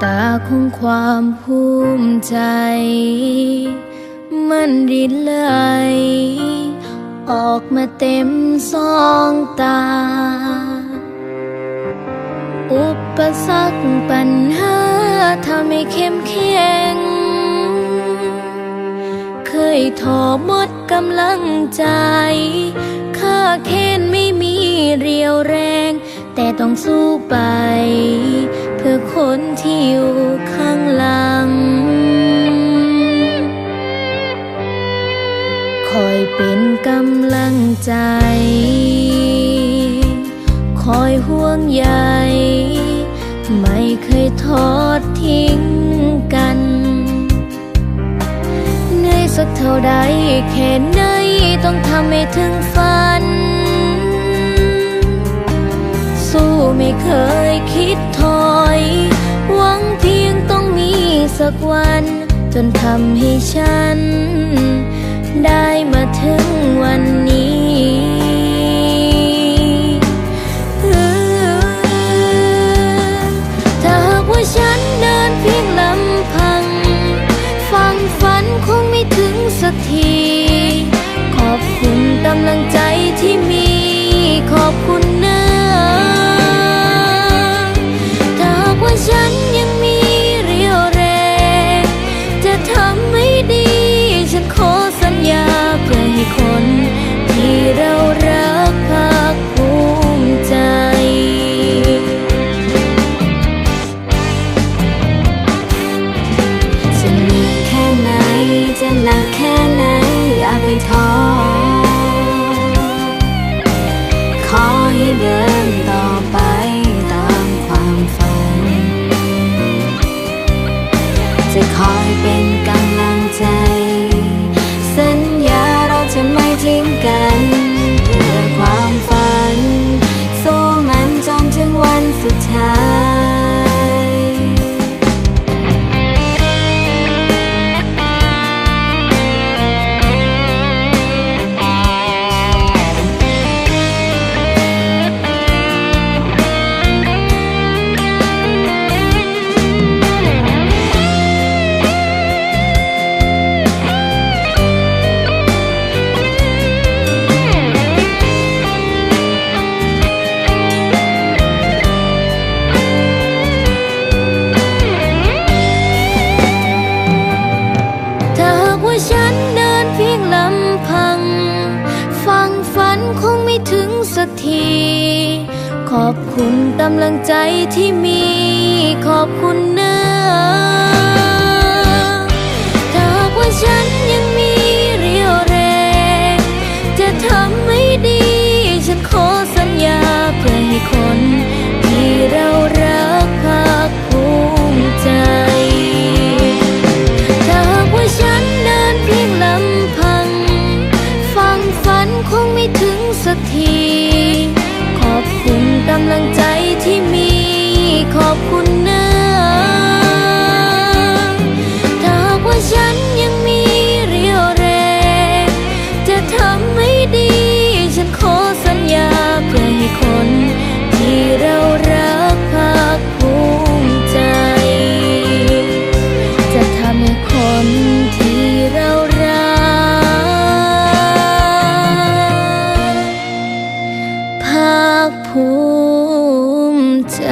ของความภูมิใจ มันรินไหลออกมาเต็มสองตา อุปสรรคปัญหาทำให้เข้มแข็ง เคยท้อหมดกำลังใจข้าเค้นไม่มีเรียวแรง แต่ต้องสู้ไป เพื่อคนที่อยู่ข้างหลัง คอยเป็นกำลังใจ คอยห่วงใยไม่เคยทอดทิ้งกันเหนื่อยสักเท่าใดแค่ไหนต้องทำให้ถึงฝัน สู้ไม่เคยคิดถอ หวังเพียงต้องมีสักวัน จนทำให้ฉัน ได้มาถึงวันนี้ถ้าห ขอบคุณกำลังใจที่มีขอ ภูมิใจ